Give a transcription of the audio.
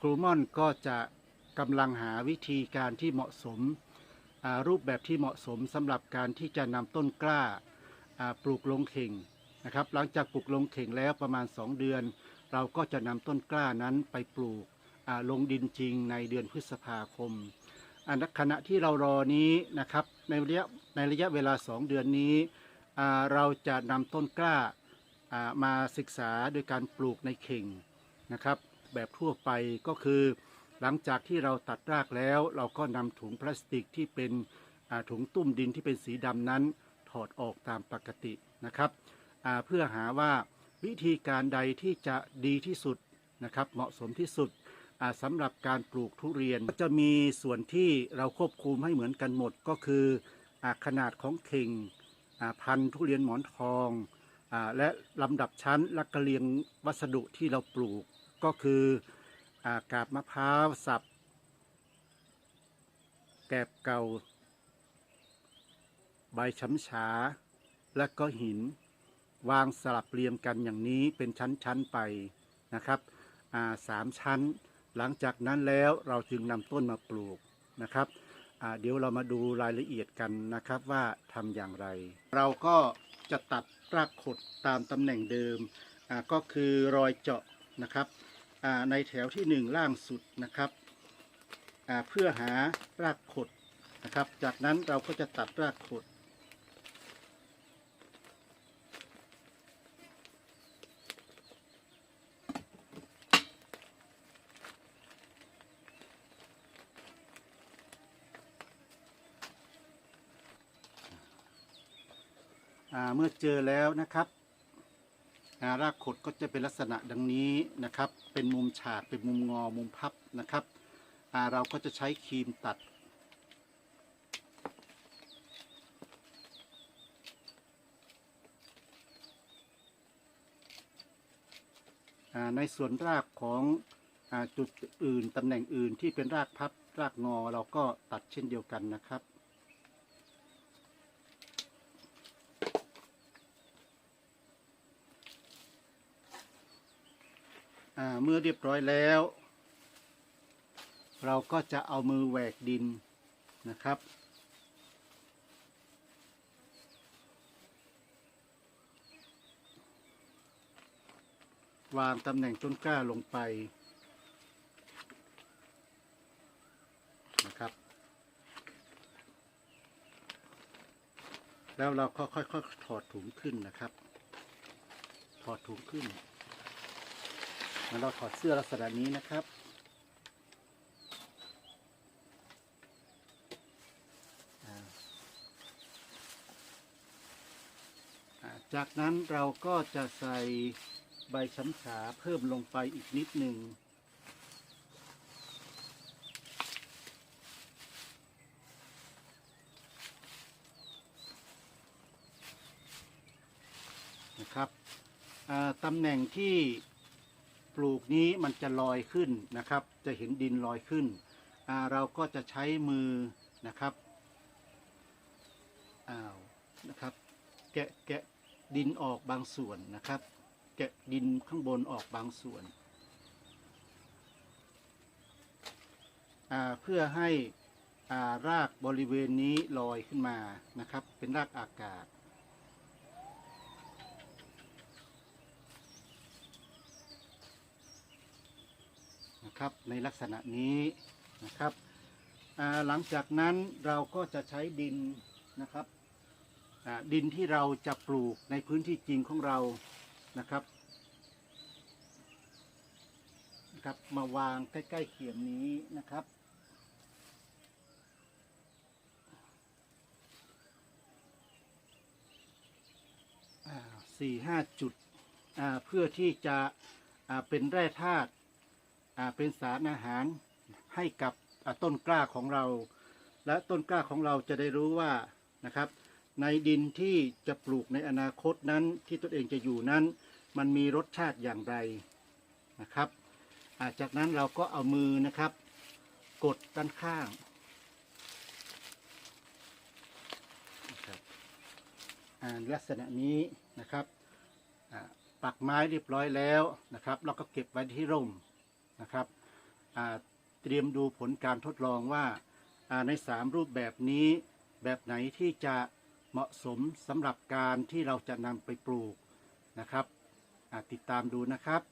ครูม่อนก็จะกำลังหาวิธีการที่เหมาะสม รูปแบบที่เหมาะสมสำหรับการที่จะนำต้นกล้าปลูกลงเข่งนะครับ หลังจากปลูกลงเข่งแล้วประมาณ 2 เดือน เราก็จะนำต้นกล้านั้นไปปลูกลงดินจริงในเดือนพฤษภาคมอันขณะที่เรารอนี้นะครับในระยะในระยะเวลา 2 เดือนนี้เราจะนำต้นกล้ามาศึกษาโดยการปลูกในเข่งนะครับ แบบทั่วไปก็คือ หลังจากที่เราตัดรากแล้ว เราก็นำถุงพลาสติกที่เป็นถุงตุ้มดินที่เป็นสีดำนั้น ถอดออกตามปกตินะครับเพื่อหาว่าวิธีการใดที่จะดีที่สุดนะครับ เหมาะสมที่สุดสำหรับการปลูกทุเรียนก็จะมีส่วนที่เราควบคุมให้เหมือนกันหมดก็คืออขนาดของเข่งพันธุ์ทุเรียนหมอนทองอและลำดับชั้นและกระเรียงวัสดุที่เราปลูก ก็คืออากาบมะพร้าวสับ แกบเก่า ใบช้ำฉา และก็หิน วางสลับเรียงกันอย่างนี้เป็นชั้นๆไปนะครับาสามชั้น หลังจากนั้นแล้วเราจึงนำต้นมาปลูกนะครับเดี๋ยวเรามาดูรายละเอียดกันนะครับว่าทำอย่างไร เราก็จะตัดรากขดตามตำแหน่งเดิมก็คือรอยเจาะนะครับ ในแถวที่หนึ่งล่างสุดนะครับเพื่อหารากขดนะครับ จากนั้นเราก็จะตัดรากขด เมื่อเจอแล้วนะครับ อ่ารากขดก็จะเป็นลักษณะดังนี้นะครับ เป็นมุมฉากเป็นมุมงอมุมพับนะครับเราก็จะใช้ครีมตัด ในส่วนรากของอจุดอื่นตำแหน่งอื่นที่เป็นรากพับรากงอเราก็ตัดเช่นเดียวกันนะครับ เมื่อเรียบร้อยแล้ว เราก็จะเอามือแหวกดินนะครับ วางตำแหน่งต้นกล้าลงไปนะครับ แล้วเราก็ค่อยๆถอดถุงขึ้นนะครับ ถอดถุงขึ้น แล้วเราถอดเสื้อลักษณะนี้นะครับ จากนั้นเราก็จะใส่ใบช้ำฉาเพิ่มลงไปอีกนิดหนึ่งนะครับตำแหน่งที่ ปลูกนี้มันจะลอยขึ้นนะครับ จะเห็นดินลอยขึ้น เราก็จะใช้มือนะครับอ้าวนะครับ แกะแกะดินออกบางส่วนนะครับ แกะดินข้างบนออกบางส่วนเพื่อให้ารากบริเวณนี้ลอยขึ้นมานะครับ เป็นรากอากาศ นะครับในลักษณะนี้นะครับหลังจากนั้นเราก็จะใช้ดินนะครับดินที่เราจะปลูกในพื้นที่จริงของเรานะครับนะครับ มาวางใกล้ๆเขียงนี้นะครับสี่ห้าจุดเพื่อที่จะเป็นแร่ธาตุ เป็นสารอาหารให้กับต้นกล้าของเรา และต้นกล้าของเราจะได้รู้ว่านะครับ ในดินที่จะปลูกในอนาคตนั้นที่ตนเองจะอยู่นั้น มันมีรสชาติอย่างไรนะครับาจากนั้นเราก็เอามือนะครับ กดด้านข้างนะครับลักษณะนี้นะครับปักไม้เรียบร้อยแล้วนะครับ เราก็เก็บไว้ที่ร่ม นะครับเตรียมดูผลการทดลองว่าอ่าใน 3 รูปแบบนี้ แบบไหนที่จะเหมาะสมสำหรับการที่เราจะนำไปปลูกนะครับติดตามดูนะครับ